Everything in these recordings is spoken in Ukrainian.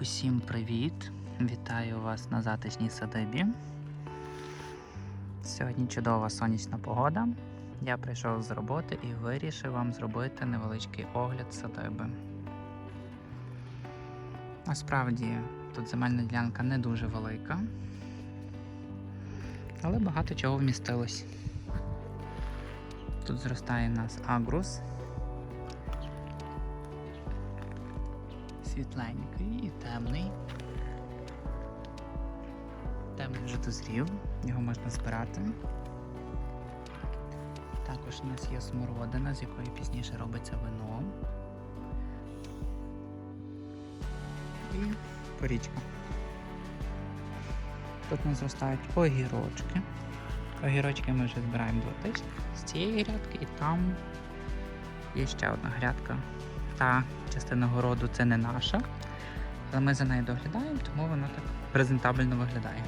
Усім привіт! Вітаю вас на затишній садибі. Сьогодні чудова сонячна погода. Я прийшов з роботи і вирішив вам зробити невеличкий огляд садиби. Насправді тут земельна ділянка не дуже велика, але багато чого вмістилось. Тут зростає в нас агрус. Світленький і темний. Темний вже дозрів, його можна збирати. Також у нас є смородина, з якої пізніше робиться вино. І порічка. Тут у нас зростають огірочки. Огірочки ми вже збираємо два тижні з цієї грядки і там є ще одна грядка. Та частина городу це не наша, але ми за нею доглядаємо, тому вона так презентабельно виглядає.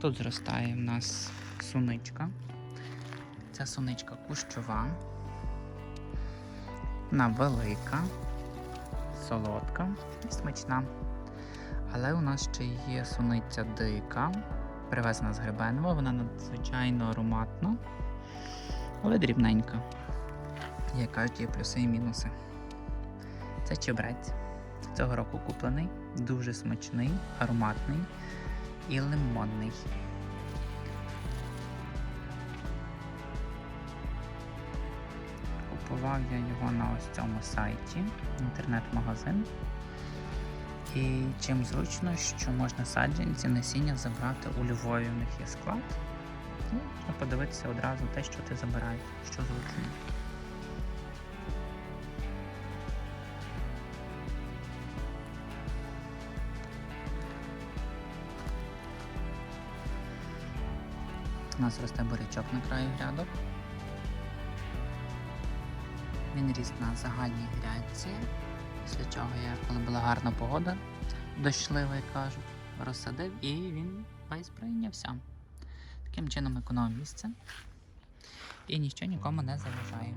Тут зростає в нас суничка. Ця суничка кущова. Вона велика, солодка і смачна. Але у нас ще є суниця дика, привезена з Гребенова, вона надзвичайно ароматна, але дрібненька. Є кажуть, є плюси і мінуси. Це чебрець. Цього року куплений, дуже смачний, ароматний і лимонний. Купував я його на ось цьому сайті, інтернет-магазин. І чим зручно, що можна саджанці насіння забрати у Львові. У них є склад. І можна подивитися одразу те, що ти забираєш, що зручно. У нас росте бурячок на краю грядок. Він ріс на загальній грядці, після чого я, коли була гарна погода, дощлива, як кажуть, розсадив і він весь прийнявся. Таким чином економив місце і ніщо нікому не заважає.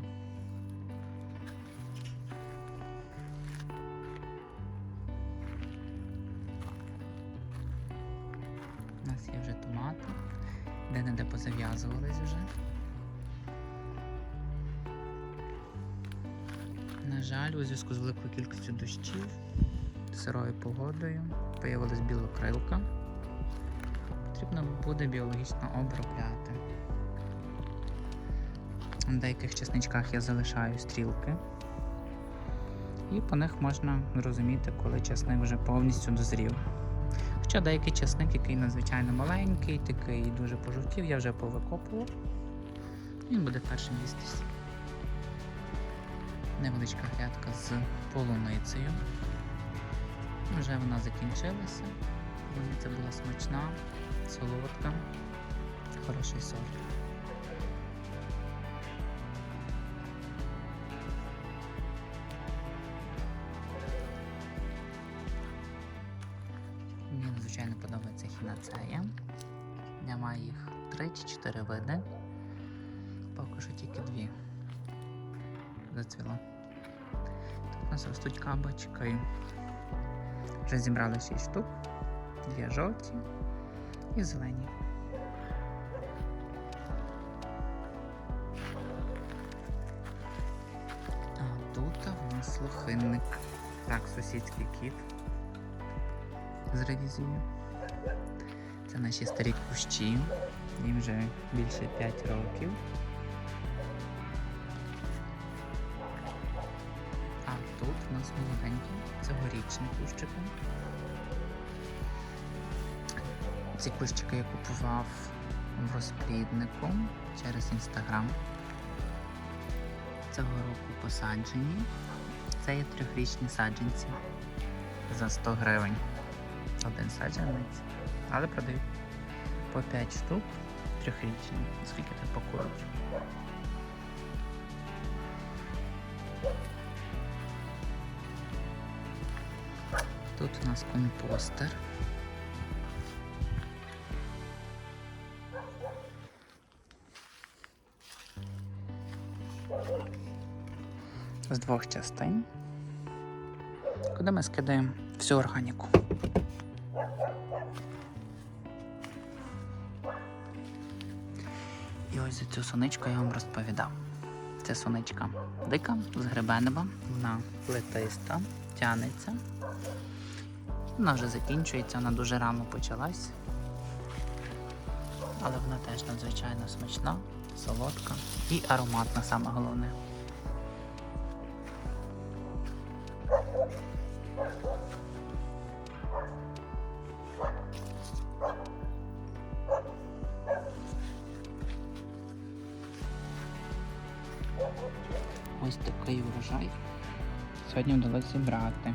У нас є вже томати, де-не-де позав'язувались вже. Жаль, у зв'язку з великою кількістю дощів, сирою погодою, появилась білокрилка. Потрібно буде біологічно обробляти. На деяких часничках я залишаю стрілки, і по них можна зрозуміти, коли часник вже повністю дозрів. Хоча деякий часник, який надзвичайно маленький, такий дуже пожовтів, я вже повикопував, він буде першим їстись невеличка грядка з полуницею. Вже вона закінчилася. Полуниця була смачна, солодка, хороший сорт. Мені надзвичайно подобається хінацея. Я їх 3 чи 4 види. Поки що тільки дві зацвіла. Тут у нас ростуть кабачки. Вже зібрали 6 штук, дві жовті і зелені. А тут у нас лохинник. Так, сусідський кіт з ревізією. Це наші старі кущі. Їм вже більше 5 років. У нас молоденькі, цьогорічні кущики. Ці кущики я купував в розпліднику через інстаграм. Цього року посаджені. Це є трьохрічні саджанці за 100 гривень. Один саджанець. Але продають по 5 штук трьохрічні, скільки ти покурить. Тут у нас компостер. з двох частин, куди ми скидаємо всю органіку. І ось за цю соничку я вам розповідав. Це соничка дика з гребенева, вона плетиста, тянеться. Вона вже закінчується, вона дуже рано почалась. Але вона теж надзвичайно смачна, солодка і ароматна, саме головне. Ось такий урожай. Сьогодні вдалося зібрати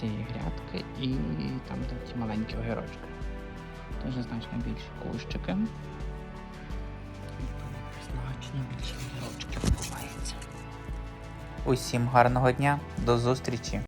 цієї грядки і там де ті маленькі огірочки. Дуже значно більші кущики. Значно більше огірочки відбуваються. Усім гарного дня, до зустрічі!